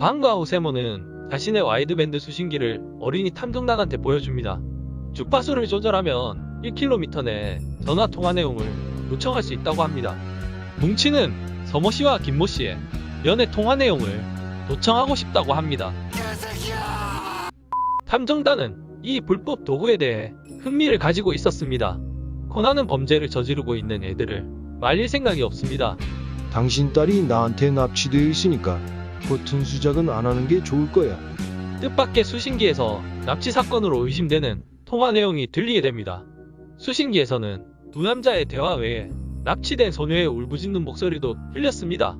방과 후 세모는 자신의 와이드밴드 수신기를 어린이 탐정단한테 보여줍니다. 주파수를 조절하면 1km 내 전화 통화 내용을 요청할 수 있다고 합니다. 뭉치는 서모 씨와 김모 씨의 연애 통화 내용을 도청하고 싶다고 합니다. 탐정단은 이 불법 도구에 대해 흥미를 가지고 있었습니다. 코나는 범죄를 저지르고 있는 애들을 말릴 생각이 없습니다. 당신 딸이 나한테 납치되어 있으니까 버튼 수작은 안 하는 게 좋을 거야. 뜻밖의 수신기에서 납치 사건으로 의심되는 통화 내용이 들리게 됩니다. 수신기에서는 두 남자의 대화 외에 납치된 소녀의 울부짖는 목소리도 들렸습니다.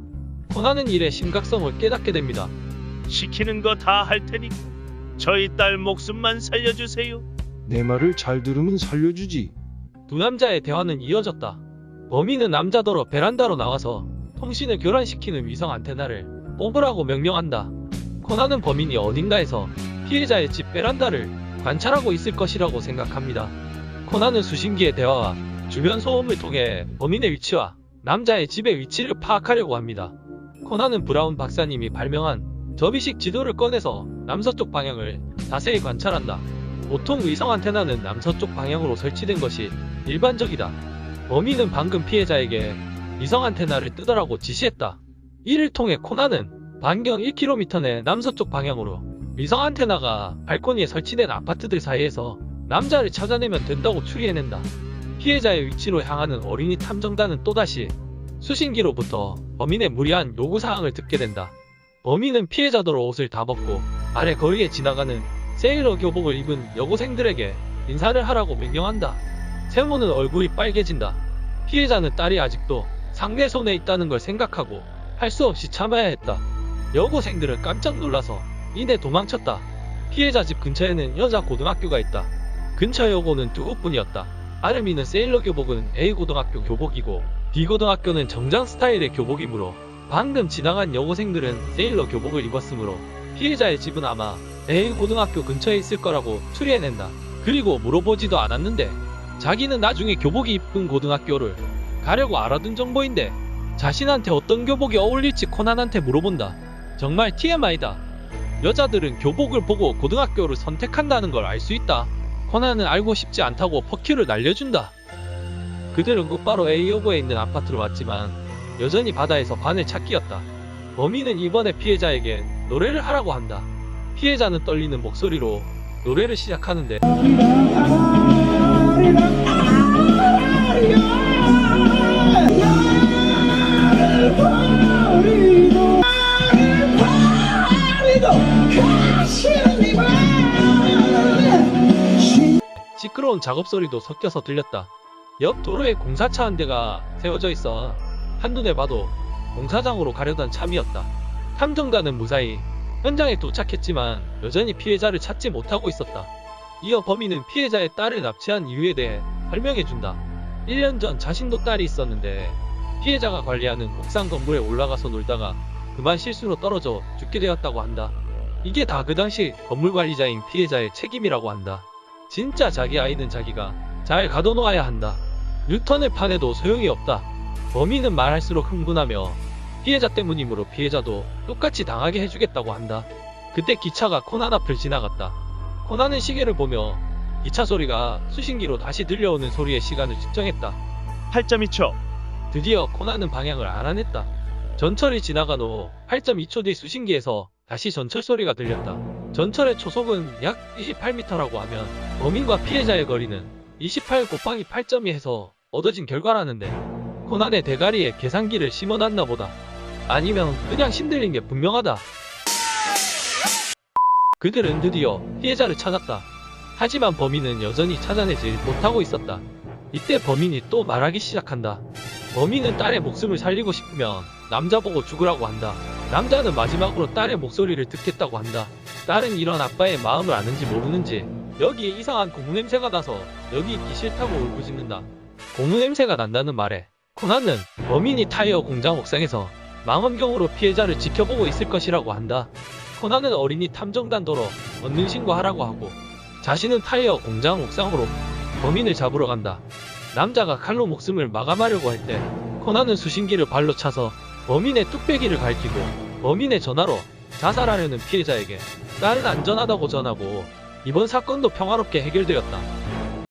코나는 일의 심각성을 깨닫게 됩니다. 시키는 거 다 할 테니 저희 딸 목숨만 살려주세요. 내 말을 잘 들으면 살려주지. 두 남자의 대화는 이어졌다. 범인은 남자더러 베란다로 나와서 통신을 교란시키는 위성 안테나를 뽑으라고 명령한다. 코나는 범인이 어딘가에서 피해자의 집 베란다를 관찰하고 있을 것이라고 생각합니다. 코나는 수신기의 대화와 주변 소음을 통해 범인의 위치와 남자의 집의 위치를 파악하려고 합니다. 코나는 브라운 박사님이 발명한 접이식 지도를 꺼내서 남서쪽 방향을 자세히 관찰한다. 보통 위성 안테나는 남서쪽 방향으로 설치된 것이 일반적이다. 범인은 방금 피해자에게 위성 안테나를 뜯으라고 지시했다. 이를 통해 코나는 반경 1km 내 남서쪽 방향으로 위성 안테나가 발코니에 설치된 아파트들 사이에서 남자를 찾아내면 된다고 추리해낸다. 피해자의 위치로 향하는 어린이 탐정단은 또다시 수신기로부터 범인의 무리한 요구사항을 듣게 된다. 범인은 피해자도로 옷을 다 벗고 아래 거리에 지나가는 세일러 교복을 입은 여고생들에게 인사를 하라고 명령한다. 세모는 얼굴이 빨개진다. 피해자는 딸이 아직도 상대 손에 있다는 걸 생각하고 할 수 없이 참아야 했다. 여고생들은 깜짝 놀라서 이내 도망쳤다. 피해자 집 근처에는 여자 고등학교가 있다. 근처 여고는 두 곳뿐이었다. 아르미는 세일러 교복은 A 고등학교 교복이고 B 고등학교는 정장 스타일의 교복이므로 방금 지나간 여고생들은 세일러 교복을 입었으므로 피해자의 집은 아마 A 고등학교 근처에 있을 거라고 추리해낸다. 그리고 물어보지도 않았는데 자기는 나중에 교복이 이쁜 고등학교를 가려고 알아둔 정보인데 자신한테 어떤 교복이 어울릴지 코난한테 물어본다. 정말 TMI다. 여자들은 교복을 보고 고등학교를 선택한다는 걸 알 수 있다. 코난은 알고 싶지 않다고 퍼큐를 날려준다. 그들은 곧바로 A여고에 있는 아파트로 왔지만 여전히 바다에서 바늘 찾기였다. 범인은 이번에 피해자에게 노래를 하라고 한다. 피해자는 떨리는 목소리로 노래를 시작하는데 시끄러운 작업 소리도 섞여서 들렸다. 옆 도로에 공사차 한 대가 세워져 있어 한눈에 봐도 공사장으로 가려던 참이었다. 탐정단은 무사히 현장에 도착했지만 여전히 피해자를 찾지 못하고 있었다. 이어 범인은 피해자의 딸을 납치한 이유에 대해 설명해준다. 1년 전 자신도 딸이 있었는데 피해자가 관리하는 옥상 건물에 올라가서 놀다가 그만 실수로 떨어져 죽게 되었다고 한다. 이게 다 그 당시 건물 관리자인 피해자의 책임이라고 한다. 진짜 자기 아이는 자기가 잘 가둬놓아야 한다. 뉴턴을 파내도 소용이 없다. 범인은 말할수록 흥분하며 피해자 때문이므로 피해자도 똑같이 당하게 해주겠다고 한다. 그때 기차가 코난 앞을 지나갔다. 코난은 시계를 보며 기차 소리가 수신기로 다시 들려오는 소리의 시간을 측정했다. 8.2초. 드디어 코난은 방향을 알아냈다. 전철이 지나간 후 8.2초 뒤 수신기에서 다시 전철 소리가 들렸다. 전철의 초속은 약 28m라고 하면 범인과 피해자의 거리는 28 곱하기 8.2 해서 얻어진 결과라는데 코난의 대가리에 계산기를 심어놨나 보다. 아니면 그냥 신들린 게 분명하다. 그들은 드디어 피해자를 찾았다. 하지만 범인은 여전히 찾아내지 못하고 있었다. 이때 범인이 또 말하기 시작한다. 범인은 딸의 목숨을 살리고 싶으면 남자 보고 죽으라고 한다. 남자는 마지막으로 딸의 목소리를 듣겠다고 한다. 딸은 이런 아빠의 마음을 아는지 모르는지 여기에 이상한 고무 냄새가 나서 여기 있기 싫다고 울부짖는다. 고무 냄새가 난다는 말에 코난은 범인이 타이어 공장 옥상에서 망원경으로 피해자를 지켜보고 있을 것이라고 한다. 코난은 어린이 탐정단도로 원능 신고하라고 하고 자신은 타이어 공장 옥상으로 범인을 잡으러 간다. 남자가 칼로 목숨을 마감하려고 할 때 코난은 수신기를 발로 차서 범인의 뚝배기를 갈기고 범인의 전화로 자살하려는 피해자에게 딸은 안전하다고 전하고 이번 사건도 평화롭게 해결되었다.